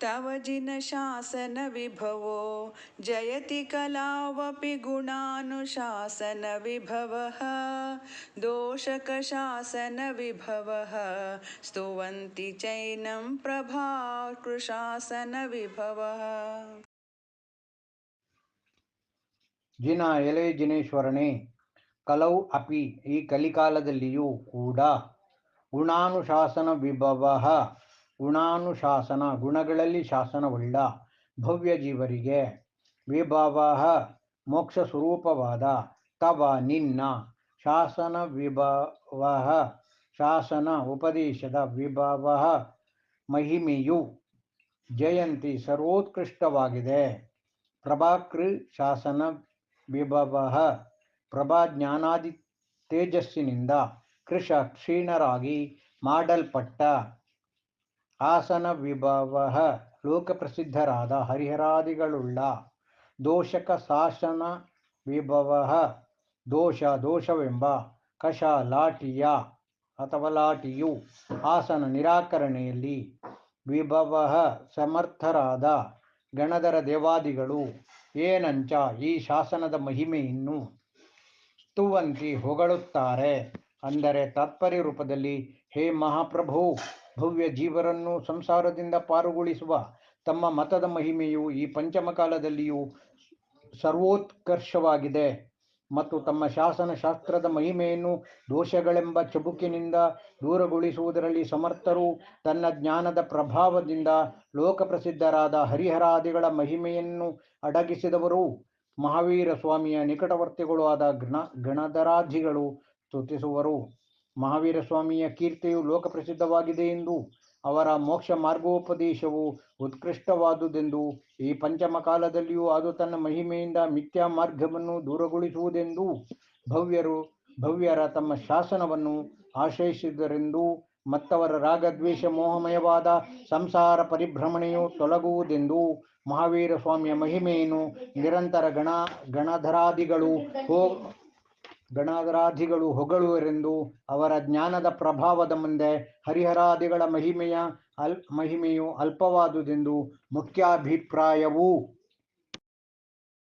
तव जिनशासनविभवो जयति कलावपि गुणानुशासनविभवः दोषकशासनविभवः स्तुवन्ति चैनं प्रभाकृशासनविभवः ಜಿನ ಎಲೆ ಜಿನೇಶ್ವರನೇ ಕಲೌ ಅಪಿ ಈ ಕಲಿಕಾಲದಲ್ಲಿಯೂ ಕೂಡ ಗುಣಾನುಶಾಸನ ವಿಭವ ಗುಣಾನುಶಾಸನ, ಗುಣಗಳಲ್ಲಿ ಶಾಸನವುಳ್ಳ ಭವ್ಯ ಜೀವರಿಗೆ ವಿಭವ ಮೋಕ್ಷ ಸ್ವರೂಪವಾದ ತವ ನಿನ್ನ ಶಾಸನ ವಿಭವ ಶಾಸನ ಉಪದೇಶದ ವಿಭವ ಮಹಿಮೆಯು ಜಯಂತಿ ಸರ್ವೋತ್ಕೃಷ್ಟವಾಗಿದೆ. ಪ್ರಭಾಕೃ ಶಾಸನ ವಿಭವ ಪ್ರಭಾ ಜ್ಞಾನಾದಿ ತೇಜಸ್ಸಿನಿಂದ ಕೃಷ ಕ್ಷೀಣರಾಗಿ ಮಾಡಲ್ಪಟ್ಟ ಆಸನ ವಿಭವ ಲೋಕಪ್ರಸಿದ್ಧರಾದ ಹರಿಹರಾದಿಗಳುಳ್ಳ ದೋಷಕ ಶಾಸನ ವಿಭವ ದೋಷ ದೋಷವೆಂಬ ಕಷ ಲಾಟಿಯ ಅಥವಾ ಲಾಟಿಯು ಆಸನ ನಿರಾಕರಣೆಯಲ್ಲಿ ವಿಭವ ಸಮರ್ಥರಾದ ಗಣಧರ ದೇವಾದಿಗಳು, ಏನಂಚ ಈ ಶಾಸನದ ಮಹಿಮೆಯನ್ನು ಸ್ತುವಂತಿ ಹೊಗಳುತ್ತಾರೆ. ಅಂದರೆ ತಾತ್ಪರ್ಯ ರೂಪದಲ್ಲಿ, ಹೇ ಮಹಾಪ್ರಭು ಭವ್ಯ ಜೀವರನ್ನು ಸಂಸಾರದಿಂದ ಪಾರುಗೊಳಿಸುವ ತಮ್ಮ ಮತದ ಮಹಿಮೆಯು ಈ ಪಂಚಮ ಕಾಲದಲ್ಲಿಯೂ ಸರ್ವೋತ್ಕರ್ಷವಾಗಿದೆ ಮತ್ತು ತಮ್ಮ ಶಾಸನ ಶಾಸ್ತ್ರದ ಮಹಿಮೆಯನ್ನು ದೋಷಗಳೆಂಬ ಚಬುಕಿನಿಂದ ದೂರಗೊಳಿಸುವುದರಲ್ಲಿ ಸಮರ್ಥರು ತನ್ನ ಜ್ಞಾನದ ಪ್ರಭಾವದಿಂದ ಲೋಕಪ್ರಸಿದ್ಧರಾದ ಹರಿಹರಾದಿಗಳ ಮಹಿಮೆಯನ್ನು ಅಡಗಿಸಿದವರು. ಮಹಾವೀರ ಸ್ವಾಮಿಯ ನಿಕಟವರ್ತಿಗಳು ಆದ ಗಣ ಗಣಧರಾಧಿಗಳು ಸ್ತುತಿಸುವರು. ಮಹಾವೀರ ಸ್ವಾಮಿಯ ಕೀರ್ತಿಯು ಲೋಕಪ್ರಸಿದ್ಧವಾಗಿದೆ ಎಂದು, ಅವರ ಮೋಕ್ಷ ಮಾರ್ಗೋಪದೇಶವು ಉತ್ಕೃಷ್ಟವಾದುದೆಂದು, ಈ ಪಂಚಮ ಕಾಲದಲ್ಲಿಯೂ ಅದು ತನ್ನ ಮಹಿಮೆಯಿಂದ ಮಿಥ್ಯಾ ಮಾರ್ಗವನ್ನು ದೂರಗೊಳಿಸುವುದೆಂದು ಭವ್ಯರು, ಭವ್ಯರ ತಮ್ಮ ಶಾಸನವನ್ನು ಆಶ್ರಯಿಸಿದರೆಂದು, ಮತ್ತವರ ರಾಗದ್ವೇಷ ಮೋಹಮಯವಾದ ಸಂಸಾರ ಪರಿಭ್ರಮಣೆಯು ತೊಲಗುವುದೆಂದು ಮಹಾವೀರ ಸ್ವಾಮಿಯ ಮಹಿಮೆಯನ್ನು ನಿರಂತರ ಗಣ, ಗಣಧರಾದಿಗಳು ಹೋ ಗಣಧರಾದಿಗಳು ಹೊಗಳುವರೆಂದು ಅವರ ಜ್ಞಾನದ ಪ್ರಭಾವದ ಮುಂದೆ ಹರಿಹರಾದಿಗಳ ಮಹಿಮೆಯ ಅಲ್ ಮಹಿಮೆಯು ಅಲ್ಪವಾದುದೆಂದು ಮುಖ್ಯಾಭಿಪ್ರಾಯವು